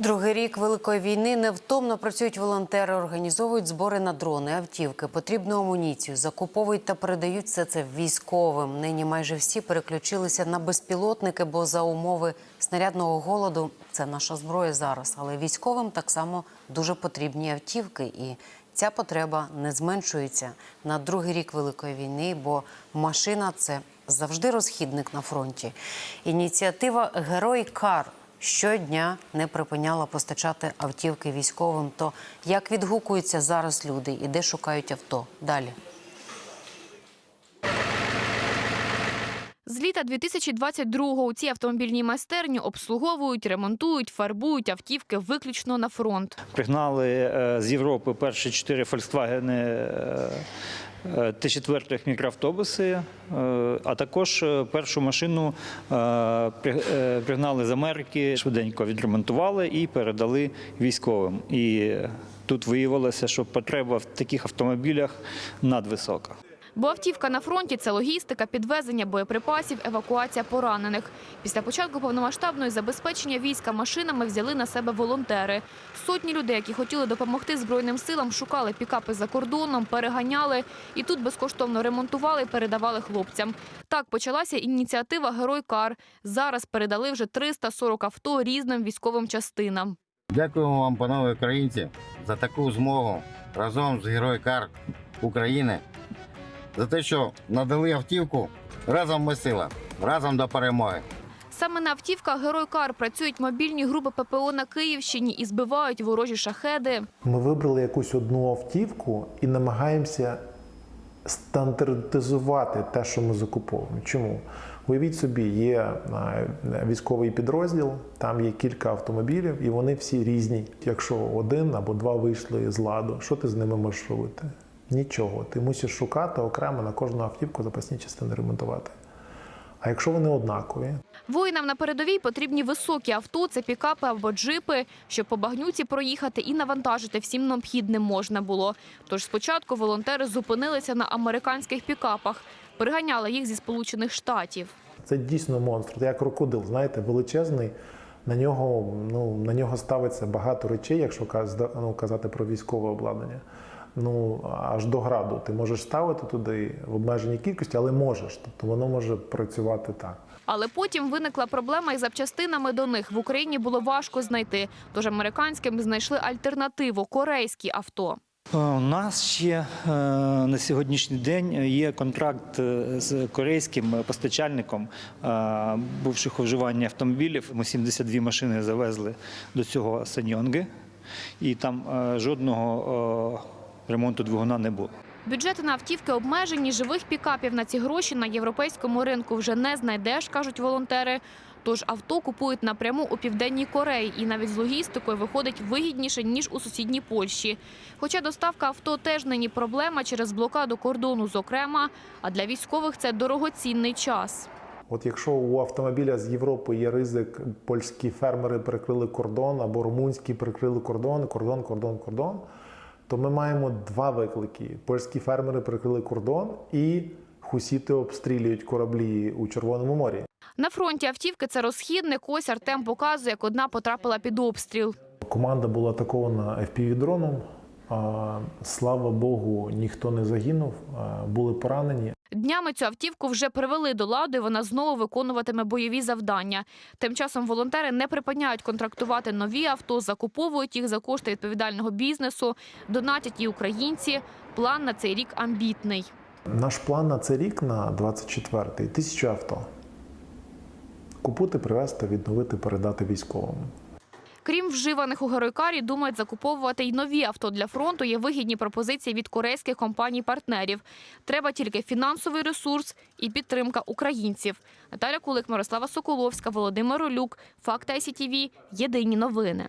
Другий рік великої війни невтомно працюють волонтери, організовують збори на дрони, автівки, потрібну амуніцію, закуповують та передають все це військовим. Нині майже всі переключилися на безпілотники, бо за умови снарядного голоду це наша зброя зараз. Але військовим так само дуже потрібні автівки, і ця потреба не зменшується на другий рік великої війни, бо машина це завжди розхідник на фронті. Ініціатива Герой Кар щодня не припиняла постачати автівки військовим. То як відгукуються зараз люди і де шукають авто? Далі. З літа 2022-го у цій автомобільній майстерні обслуговують, ремонтують, фарбують автівки виключно на фронт. Пригнали е, з Європи перші чотири е, Т4 мікроавтобуси, е, а також е, першу машину е, при- пригнали з Америки, швиденько відремонтували і передали військовим. І тут виявилося, що потреба в таких автомобілях надвисока. Бо автівка на фронті це логістика, підвезення боєприпасів, евакуація поранених. Після початку повномасштабної забезпечення війська машинами взяли на себе волонтери. Сотні людей, які хотіли допомогти збройним силам, шукали пікапи за кордоном, переганяли і тут безкоштовно ремонтували і передавали хлопцям. Так почалася ініціатива Герой Кар. Зараз передали вже 340 авто різним військовим частинам. Дякуємо вам, панове українці, за таку змогу разом з Герой Кар України, за те, що надали автівку. Разом ми сила, разом до перемоги. Саме на автівках Герой Кар працюють мобільні групи ППО на Київщині і збивають ворожі шахеди. Ми вибрали якусь одну автівку і намагаємося стандартизувати те, що ми закуповуємо. Чому? Уявіть собі, є е, військовий підрозділ, там є кілька автомобілів, і вони всі різні. Якщо один або два вийшли з ладу, що ти з ними можеш робити? Нічого. Ти мусиш шукати окремо на кожну автівку запасні частини ремонтувати. А якщо вони однакові, Воїнам на передовій потрібні високі авто, це пікапи або джипи, щоб по багнюці проїхати і навантажити всім необхідним можна було. Тож спочатку волонтери зупинилися на американських пікапах, приганяли їх зі Сполучених Штатів. Це дійсно монстр. Це як крокодил, знаєте, величезний. На нього, ну, на нього ставиться багато речей, якщо ну, казати про військове обладнання. Ну, аж до граду. Ти можеш ставити туди в обмеженій кількості, але можеш. Тобто воно може працювати так. Але потім виникла проблема із запчастинами до них. В Україні було важко знайти. Тож американським знайшли альтернативу корейські авто. Е, У нас ще е, на сьогоднішній день є контракт е, з корейським постачальником бувших вживання автомобілів. Ми 72 машини завезли до цього Саньонги, і там жодного ремонту двигуна не було. Бюджети на автівки обмежені, живих пікапів на ці гроші на європейському ринку вже не знайдеш, кажуть волонтери. Тож авто купують напряму у південній Кореї і навіть з логістикою виходить вигідніше ніж у сусідній Польщі. Хоча доставка авто теж нині проблема через блокаду кордону, зокрема, а для військових це дорогоцінний час. От якщо у автомобіля з Європи є ризик, польські фермери перекрили кордон або румунські перекрили кордон, кордон, кордон, кордон, то ми маємо два виклики: польські фермери прикрили кордон і хусіти обстрілюють кораблі у Червоному морі. На фронті автівки це розхідник. Ось Артем показує, як одна потрапила під обстріл. Команда була атакована FPV-дроном. Слава Богу, ніхто не загинув, були поранені. Днями цю автівку вже привели до ладу, і вона знову виконуватиме бойові завдання. Тим часом волонтери не припиняють контрактувати нові авто, закуповують їх за кошти відповідального бізнесу, донатять і українці. План на цей рік амбітний. Наш план на цей рік на 24-й – тисячу авто. Купити, привезти, відновити, передати військовим. Крім вживаних у геройкарі, думають закуповувати й нові авто для фронту. Є вигідні пропозиції від корейських компаній-партнерів. Треба тільки фінансовий ресурс і підтримка українців. Наталя Кулик, Мирослава Соколовська, Володимир Олюк. Факт ICTV. Єдині новини.